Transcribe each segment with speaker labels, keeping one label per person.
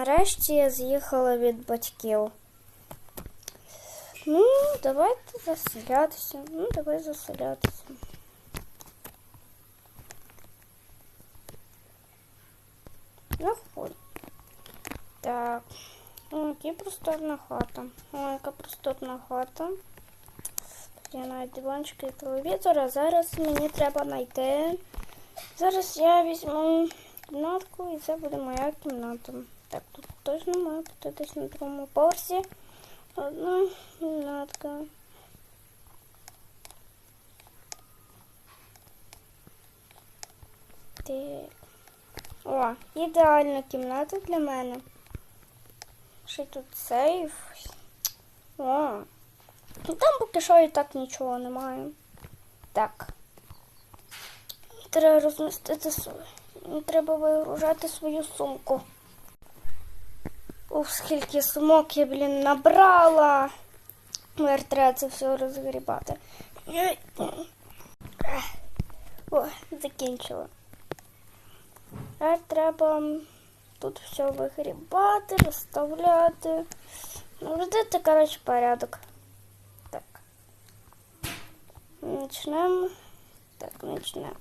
Speaker 1: Нарешті я з'їхала від батьків. Ну, давайте заселятися. Ну, давай заселятися. Заходь. Так. О, яка просторна хата. О, яка просторна хата. Є навіть диванчик і телевізор, а зараз мені треба знайти. Зараз я візьму кімнатку і це буде моя кімната. Так, тут точно має бути на другому поверсі. Одна кімнатка. Так. О, ідеальна кімната для мене. Ще тут сейф. О. Ну, Там поки що і так нічого немає. Так. Треба розмістити свою. Треба вигружати свою сумку. Ух, скільки сумок я, блін, набрала. Тепер треба це все розгрібати. О, закінчила. Тепер треба тут все вигрібати, розставляти. Наведити, коротше, порядок. Так. Начнемо. Так, почнемо.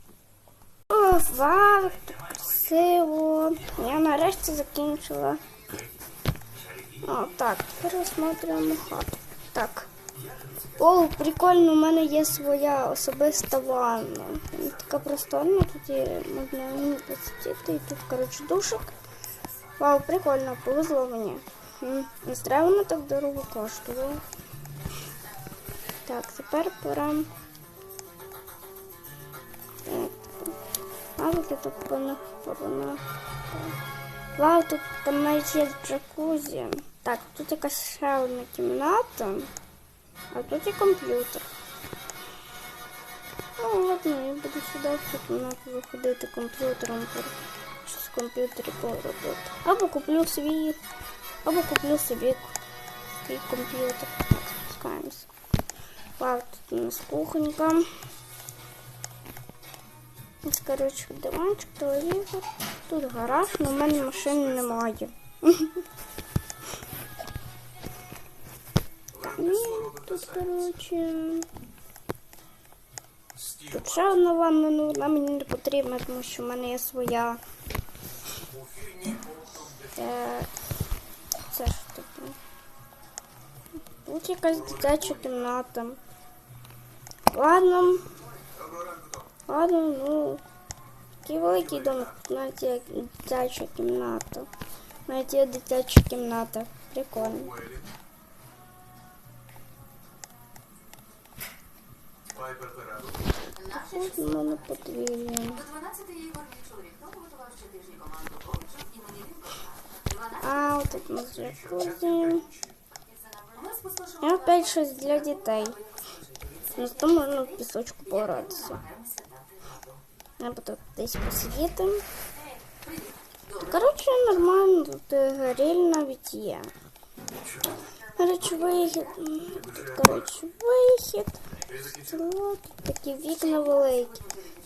Speaker 1: О, вау, красиво. Я нарешті закінчила. О, так, тепер розсмотрюємо хату. Так. О, прикольно, у мене є своя особиста ванна. Така просторна, тут є можна посидіти, і тут, коротше, душик. Вау, прикольно, повезло мені. Не воно так дорого коштувало. Так, тепер пора. А тут повинна. Вау, тут там навіть є джакузі. Так, тут якась ще одна кімната. А тут і комп'ютер. Ну, ладно, я буду сюди в цю кімнату виходити комп'ютером. Щось в комп'ютері поробити. Або куплю свій. Або куплю собі свій комп'ютер. Так, спускаємося. Вау, тут у нас кухонька. Ось, коротше, диванчик, телевізор. Тут гараж, але в мене машини немає. тут, коротше. Тут ще одна ванна, ну вона мені не потрібна, тому що в мене є своя. Так. Це ж таке. Тут якась дитяча кімната. Ладно. Ладно, ну. Такий великий дом, навіть є дитяча кімната. Навіть є дитяча кімната. Прикольно.
Speaker 2: імені Лінкольна. 12
Speaker 1: А, от тут у нас джакузі.
Speaker 2: ми спустошили
Speaker 1: І опять щось для дітей. Ну, то можна в пісочку погратися. Я буду десь посидіти. Коротше, нормально, тут е, гриль навіть є. Коротше, вихід. м, Тут, коротше, вихід. Село, тут такі вікна великі.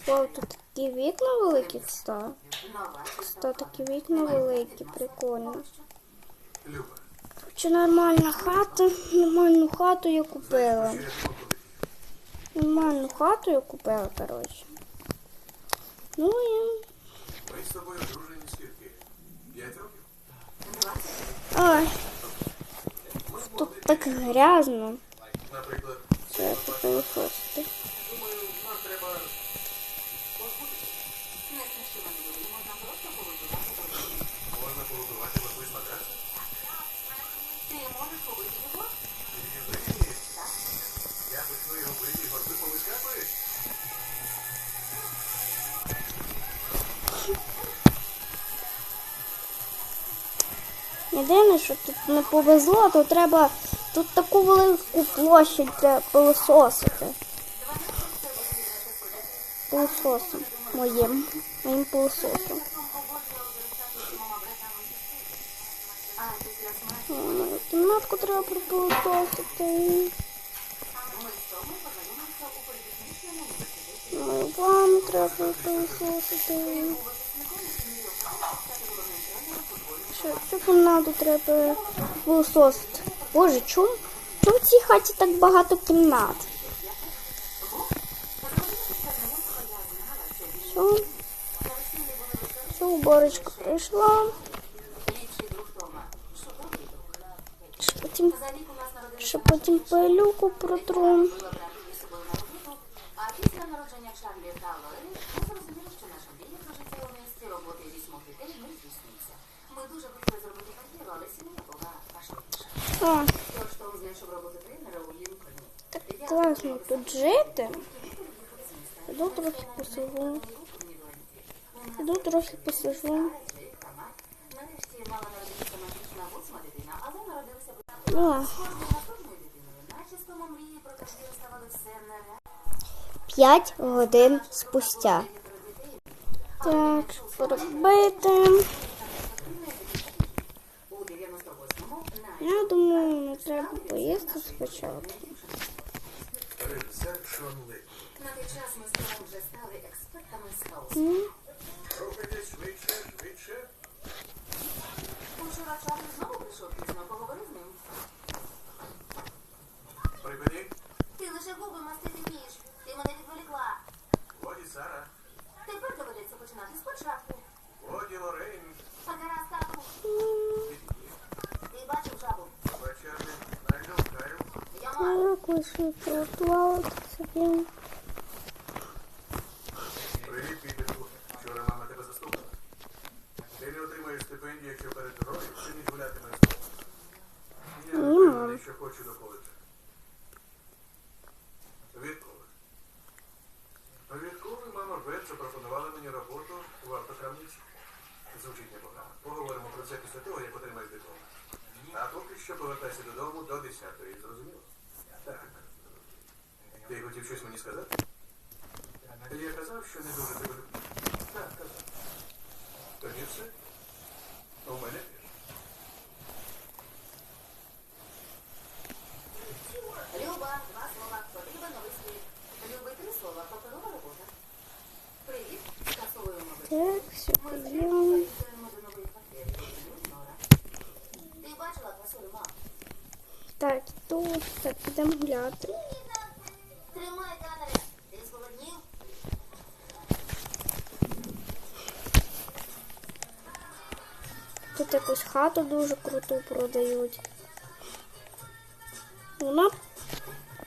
Speaker 1: Вау, тут такі вікна великі встав. Встав такі вікна великі, прикольно. Чи нормальна хата? Нормальну хату я купила. Нормальну хату я купила, коротше. Ну і. Ой. Тут так грязно.
Speaker 3: Наприклад,
Speaker 1: Що я
Speaker 3: треба
Speaker 2: не.
Speaker 1: Єдине, що тут не повезло, то треба тут таку велику площадь треба пилососити. Пилососом моїм. Моїм пилососом. Кімнатку треба пропилососити. Мою ванну треба пропилососити. Цю кімнату треба висосити. Боже, чому? Чому в цій хаті так багато кімнат? Що? Що уборочка прийшла? Що потім, що потім пилюку протру.
Speaker 2: а після народження Чарлі та Лори ми зрозуміли, що наша мрія про життя у місті роботи і вісьмох дітей не здійсниться. Ми дуже хотіли зробити кар'єру, але сім'я була аж інша.
Speaker 1: А,
Speaker 2: Тож Том знайшов роботу тренера у
Speaker 1: Так класно тут жити. Іду трохи посижу. Іду трохи посижу.
Speaker 2: Нарешті мала народитися магічна восьма дитина, але народилися б
Speaker 1: О,
Speaker 2: кожною наступною дитиною. Наче з Томом мрії про кар'єру ставали все нереально.
Speaker 1: П'ять годин спустя. Так, що робити?
Speaker 2: У 98-му
Speaker 1: Я думаю, не треба поїсти спочатку.
Speaker 2: На той час ми з Томом вже стали експертами з хаосу.
Speaker 3: Рухайтесь швидше, швидше.
Speaker 2: Учора Чарлі знову прийшов пізно, поговори з ним.
Speaker 3: Припини.
Speaker 2: Ти лише губи мастити вмієш. Ти мене відволікла.
Speaker 3: Годі, Сара.
Speaker 2: Тепер доведеться починати спочатку.
Speaker 1: Лише приготувала тут собі.
Speaker 3: Привіт, Пітерку. Вчора мама тебе заступила. Ти не отримаєш стипендію, якщо перед ти не гулятимеш з Томом. Я хочу до коледжу. Відколи? Відколи мама Бет запропонувала мені роботу в автокрамниці. Звучить непогано. Поговоримо про це після того, як отримаєш диплом. А поки що повертайся додому до 10-ї, зрозуміло? Так. Ти хотів щось мені сказати? Я казав, що не дуже тебе люблю. Так, казав. Тоді все. У мене теж.
Speaker 2: Люба, два слова. Потрібен новий слід. Люби три слова. Паперова робота. Привіт. Скасовуємо новий.
Speaker 1: Так, все
Speaker 2: Ми з
Speaker 1: поїм.
Speaker 2: Лінком переїздимо до нової квартири. Нора. Ти бачила красою маму?
Speaker 1: Так, тут так підемо гуляти.
Speaker 2: Тримай камери. Ти зголоднів?
Speaker 1: Тут якусь хату дуже круту продають. Вона,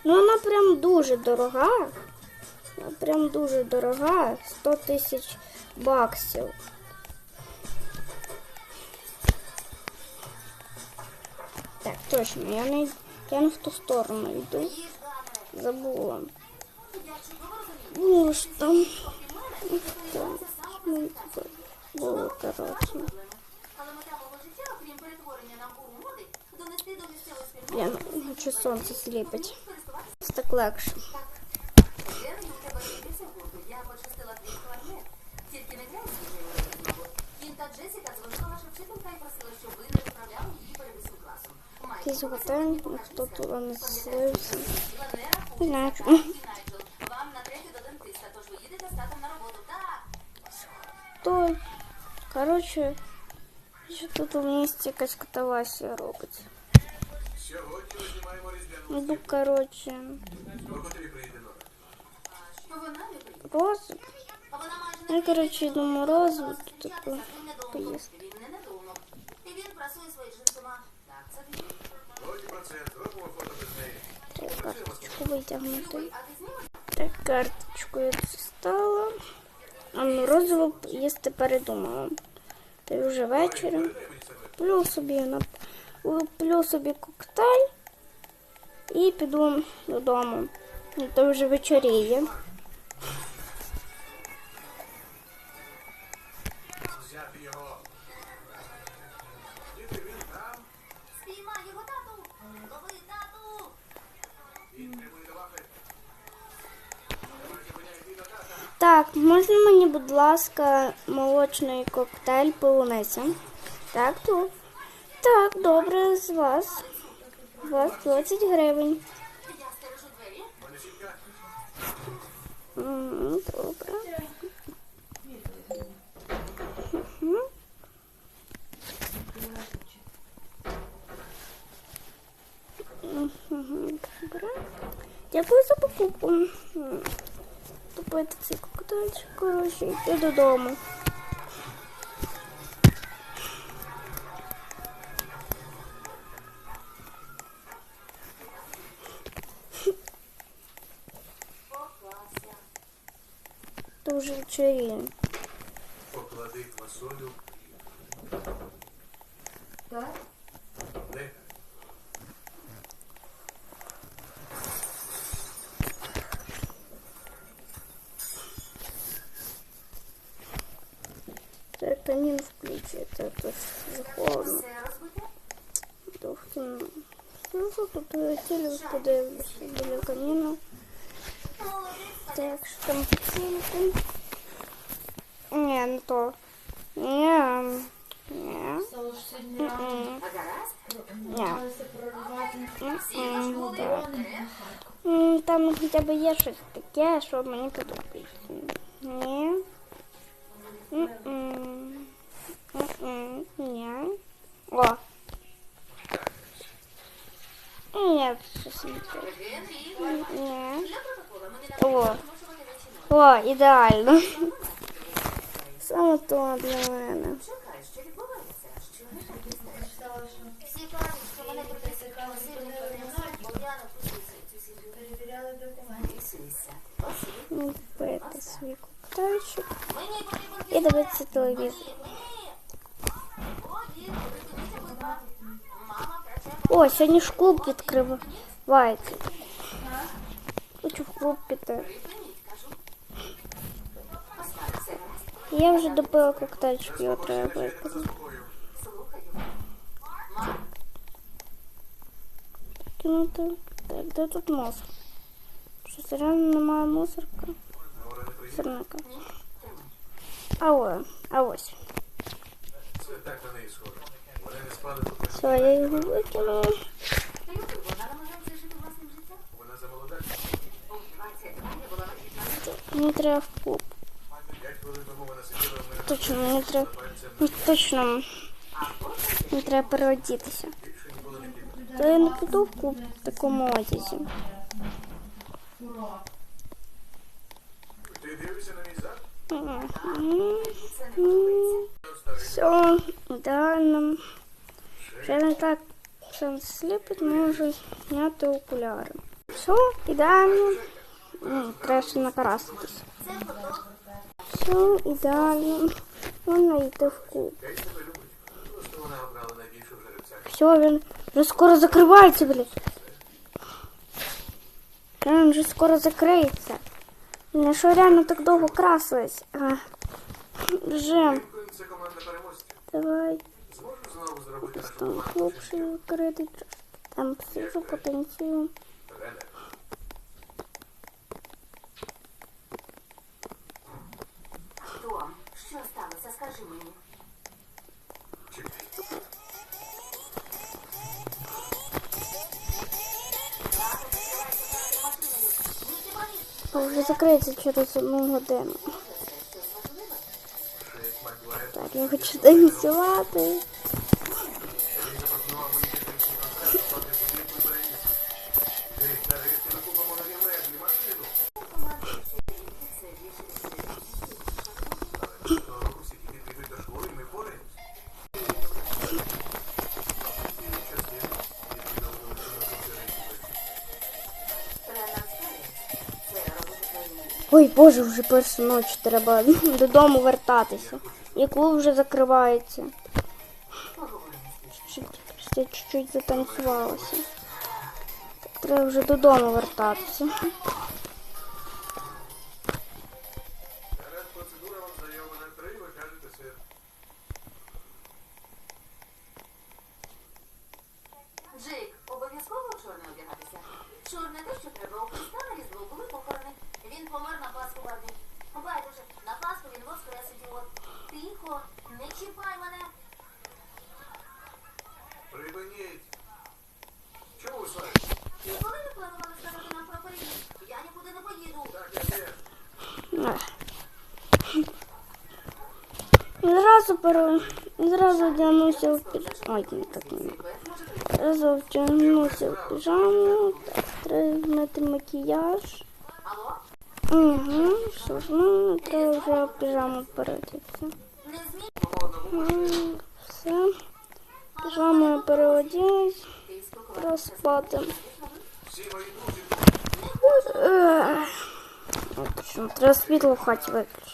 Speaker 1: ну вона прям дуже дорога. Вона прям дуже дорога. 100 тисяч баксів.
Speaker 2: До місцевої спільноти
Speaker 1: Я ну, чи сонце сліпить.
Speaker 2: користуватися
Speaker 1: Це так легше.
Speaker 2: Тепер у тебе з'явився гурту. Я почистила твій кларнет. Тільки не грай свіжий урок знову. Кім та Джесіка дзвонила до дентиста, тож ви їдете з татом на роботу. Так.
Speaker 1: То, коротше, що тут у місті якась катавасія робить.
Speaker 3: Сьогодні ми знімаємо різдвяну
Speaker 1: Ну, коротше,
Speaker 3: Сколько тобі прийде Нора?
Speaker 2: Вона не приїде.
Speaker 1: розвиток.
Speaker 2: А вона майже
Speaker 1: Ну, коротше, думаю, розвиток
Speaker 2: Тато
Speaker 1: таку
Speaker 2: недовго.
Speaker 1: поїсти.
Speaker 2: Він не недовго. І він прасує свої джинсома. Так, це він.
Speaker 1: Так, карточку витягнути. Так, карточку я дістала. А ну, розвиток їсти передумала. Та й вже
Speaker 3: вечором.
Speaker 1: Плю собі на плю собі коктейль і піду додому. Ну, То вже вечоріє. Так, можна мені, будь ласка, молочний коктейль полуниця? Так, то Так, добре, з вас. У вас 20 гривень. Добре. Добре. Дякую за покупку. Купити цей коктейльчик, коротше, йти додому. Дуже чарівно.
Speaker 3: Поклади квасолю.
Speaker 2: Так?
Speaker 1: Включити, то ж захолодно.
Speaker 2: Все розбите?
Speaker 1: Довгим. Ну, тут я телевізор подивлюся біля каміну. Так, що там поцілити? Ні, не то. Ні. Ні. М-м.
Speaker 2: А гаразд?
Speaker 1: Ні.
Speaker 2: Всі
Speaker 1: М-м,
Speaker 2: зашколи
Speaker 1: так.
Speaker 2: мене.
Speaker 1: М, Там хоча б є щось таке, що мені подобається. Ні. М-м. М-м. Ні. О. Ні, щось не те.
Speaker 2: Генрі,
Speaker 1: Ні.
Speaker 2: для протокола ми не
Speaker 1: О.
Speaker 2: напишемо змушувати речі.
Speaker 1: О, ідеально. Саме то для мене.
Speaker 2: Чекай, що відбувається? Що не так не знаєш? Всі кажуть, що мене придеться красивий принесуть, бо я написуюся цю сім'ю.
Speaker 4: Перевіряли документи.
Speaker 2: Підписуйся. Ось.
Speaker 1: М, Пити свій коктейльчик
Speaker 2: Мені потрібен
Speaker 1: і дивитися телевізор. О, сьогодні ж клуб відкривається. Хочу в клуб піти.
Speaker 2: Припиніть, кажу. Поставь все гаразд.
Speaker 1: Я вже допила коктейльчик, його треба випити.
Speaker 3: Заспокою.
Speaker 2: Слухаю. Мам,
Speaker 1: Кинути. Так, де тут мусор? Щось реально немає мусорка.
Speaker 3: Гора не приїде.
Speaker 1: Сирника.
Speaker 2: ні, тримай.
Speaker 1: А о, а ось.
Speaker 3: Так на неї схоже. Вони не спали, поки
Speaker 1: Все, я його викинула.
Speaker 2: Вона
Speaker 3: замолода.
Speaker 2: У 22 я була на 15.
Speaker 1: Мені треба в клуб. Точно, мені треба. Ну, Точно, мені треба переодітися. То я не піду в клуб в такому одязі.
Speaker 3: Ти дивишся на мій зад?
Speaker 1: М,
Speaker 2: це не подобається.
Speaker 3: Старий.
Speaker 1: Все, ідеально. Вже не так все сліпить, можу зняти окуляри. Все, ідеально. Треба ще накраситися.
Speaker 2: Це.
Speaker 1: Все, ідеально. Можна йти в
Speaker 3: жеребця.
Speaker 1: Все, він вже скоро закривається, блядь. Він вже скоро закриється. Я що реально так довго красилась?
Speaker 3: Лінкольн – це команда переможців.
Speaker 1: Давай.
Speaker 3: Зможу знову зробити нашу
Speaker 1: Там
Speaker 3: команду
Speaker 1: клуб ще. Там посижу, потанцюю.
Speaker 2: Том, що сталося? Скажи мені.
Speaker 3: Чекай.
Speaker 1: Вже закриється через одну годину. Я хочу танцювати. Ой, боже, вже перша ніч треба додому вертатися. Клуб вже закривається. чуть-чуть затанцювалося. Треба вже додому вертатися.
Speaker 2: Тихо, не чіпай мене.
Speaker 3: Припиніть. Чому ви сваритесь?
Speaker 2: Ніколи не планували сказати нам про переїзд. Я нікуди не поїду.
Speaker 3: Так, я є.
Speaker 1: Зразу пере... Зразу вдягнувся в піжаму. Ой, не так не. Зразу вдягнувся в піжаму. Так, Треба змити макіяж.
Speaker 2: Алло?
Speaker 1: Угу, що ж, ну, треба вже в піжаму переодітися.
Speaker 3: Мої друзі
Speaker 1: Ех. От Точно, треба світло в хаті виключити.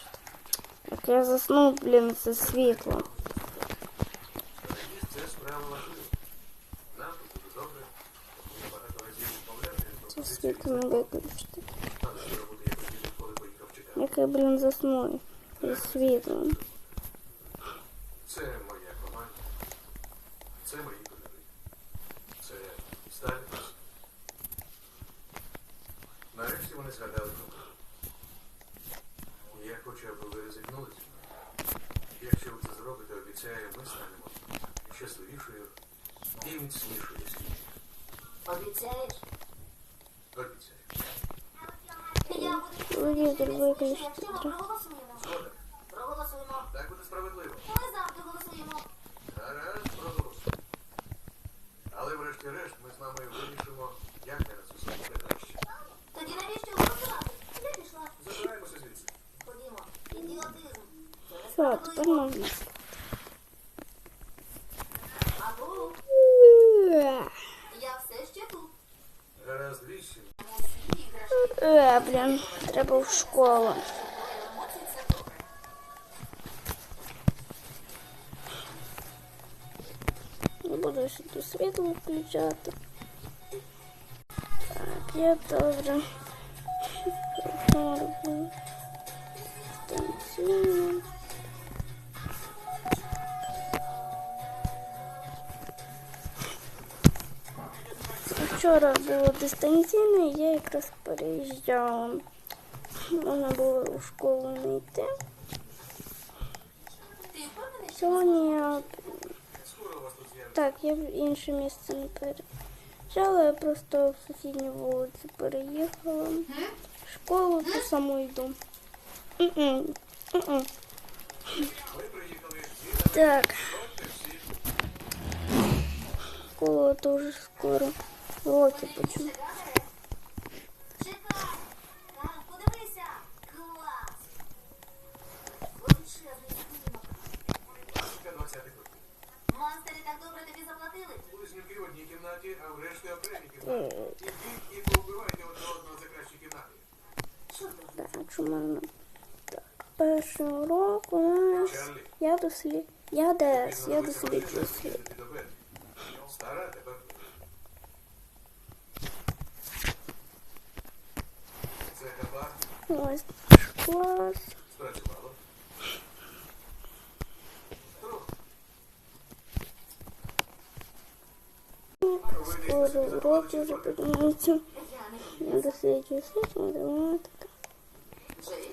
Speaker 1: Як я заснув, блін, це світло.
Speaker 3: Переїзд це справа важлива. Нам тут буде добре. Я багато разів відмовляв від
Speaker 1: Це
Speaker 3: пропозицій.
Speaker 1: світло не виключити.
Speaker 3: Але що робити, я хотів, коли поїхав в Чикаго.
Speaker 1: Як я, блін, засну зі світлом.
Speaker 3: Це моя команда. Це мої кольори. Це Сталінс. Нарешті вони згадали про мене. Я хочу, аби ви ризикнули. Якщо ви це зробите, обіцяю, ми станемо щасливішою і міцнішою сім'єю.
Speaker 2: Обіцяєш?
Speaker 3: Обіцяю.
Speaker 2: Буду
Speaker 1: виключити
Speaker 2: проголосуємо.
Speaker 3: Згода.
Speaker 2: Проголосуємо.
Speaker 3: Так буде справедливо.
Speaker 2: Ми завжди голосуємо.
Speaker 3: Гаразд, проголосуємо. Але врешті-решт ми з вами вирішимо,
Speaker 2: Усі іграшки,
Speaker 1: Е, блін, треба в школу.
Speaker 2: емоції це добре.
Speaker 1: Не буду сюди світло включати. Так, я добре. Фарбу. Танцюю. Вчора було дистанційне, я якраз переїжджала. Можна було в школу не йти. Сьогодні я
Speaker 3: у.
Speaker 1: Так, я в інше місце не переїжджала, я просто в сусідню вулицю переїхала. В школу ту саму йду. Так, школа дуже скоро. Почну.
Speaker 2: Чекай. Чекай. Так, подивися. Клас. Величезний будинок.
Speaker 3: Після 20-х років.
Speaker 2: Монстери так добре тобі заплатили.
Speaker 3: Близнюки в одній кімнаті, а врешті окремі кімнаті. Ідіть і повбивайте одне одного за кращі кімнати.
Speaker 1: Що можна? Так, урок у нас. Я дослід. Я дес, я досліджую світ.
Speaker 3: Стара тепер. Це хабар
Speaker 1: Ось клас.
Speaker 3: спрацювало. Трохи.
Speaker 1: Скоро уроки вже починаються.
Speaker 2: Я не
Speaker 1: Я досліджую світ, математика.
Speaker 2: Джей,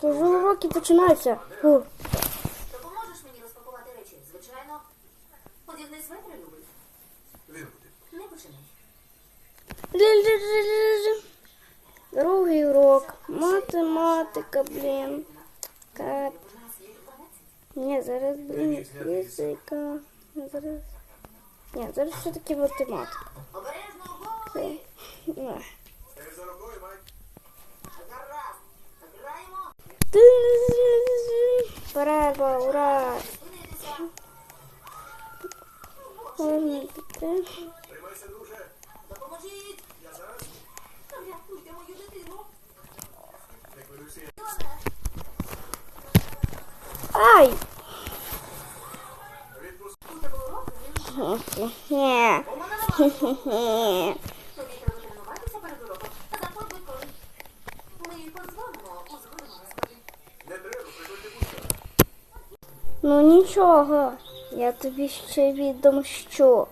Speaker 1: Кажу, уроки починаються. Фу.
Speaker 2: допоможеш мені розпакувати речі? Звичайно. Одягни светр, любий.
Speaker 3: Він буде.
Speaker 2: Не починай.
Speaker 1: Лі-лі-лі-лі-лі. Другий урок. Математика, блін. Кап.
Speaker 2: У нас є 12.
Speaker 1: Ні, зараз, блін, фізика. Зараз. Ні, зараз все-таки математика.
Speaker 2: Обережно голови.
Speaker 1: Ні.
Speaker 3: Стежи за рукою, Майк.
Speaker 2: Гаразд. Граємо.
Speaker 1: Перерва, ура!
Speaker 2: Спинитися.
Speaker 1: Можна піти.
Speaker 3: Тримайся, друже.
Speaker 2: Допоможіть.
Speaker 3: Я
Speaker 2: мою дитину.
Speaker 1: Ай!
Speaker 3: Будь-що.
Speaker 1: Ну нічого, я тобі ще відомщу.